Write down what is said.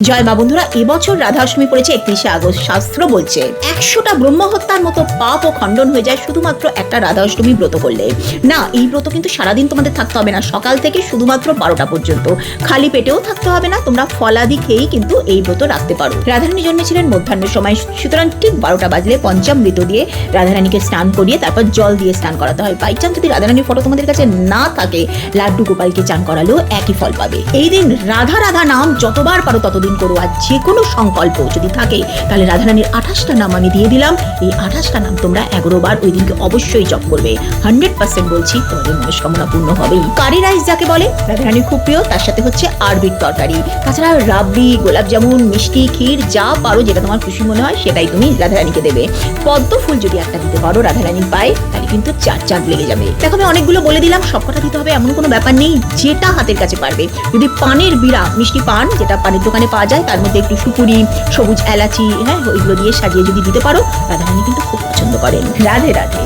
জয় মা বন্ধুরা, এবছর রাধা অষ্টমী পড়েছে একত্রিশে আগস্ট, শাস্ত্র বলছে। একশোটা ব্রহ্মহত্যার মতো পাপ ও খণ্ডন হয়ে যায় শুধুমাত্র একটা রাধা অষ্টমী ব্রত করলে। না, এই ব্রত কিন্তু সারাদিন তোমাদের থাকতে হবে না, সকাল থেকে শুধুমাত্র বারোটা পর্যন্ত। খালি পেটেও থাকতে হবে না, তোমরা ফলাদি খেয়েই কিন্তু এই ব্রত রাখতে পারো। রাধারানী জন্মেছিলেন মধ্যাহ্নের সময়, সুতরাং ঠিক বারোটা বাজলে পঞ্চামৃত দিয়ে রাধারানীকে স্নান করিয়ে তারপর জল দিয়ে স্নান করাতে হয়। বাই চান্স যদি রাধারানীর ফটো তোমাদের কাছে না থাকে, লাড্ডু গোপালকে চান করালেও একই ফল পাবে। এই দিন রাধা রাধা নাম যতবার পারো ততদিন করো আর যে কোনো সংকল্প যদি থাকে, তাহলে রাধারানীর আঠাশটা নাম আমি দিয়ে দিলাম। এই আঠাশটা নাম তোমরা এগারো বার ওই দিনকে অবশ্যই জপ করবে। হান্ড্রেড পার্সেন্ট বলছি, তোমাদের মনস্কামনা পূর্ণ হবেই কারি রাইস যাকে বলে রাধারানীর খুব প্রিয়, তার সাথে হচ্ছে আরবির তরকারি। তাছাড়া রাবড়ি গোলাপ জামুন মিষ্টি, ক্ষীর, যা পারো, যেটা তোমার খুশি মনে হয়, সেটাই তুমি রাধারানীকে দেবে। পদ্ম ফুল যদি একটা দিতে পারো রাধারানীর পায়ে, তাহলে কিন্তু চার চাঁদ লেগে যাবে। দেখো, আমি অনেকগুলো বলে দিলাম, সবকটা দিতে হবে, এমন কোনো ব্যাপার নেই, যেটা হাতের কাছে পারবে। যদি পানের বিড়া মিষ্টি পান, যেটা পানের দোকানে পাওয়া যায়, তার মধ্যে একটু সুপুরি, সবুজ এলাচি হ্যাঁ ওইগুলো দিয়ে সাজিয়ে যদি দিতে পারো রাধারানী কিন্তু খুব পছন্দ করেন। রাধে রাধে।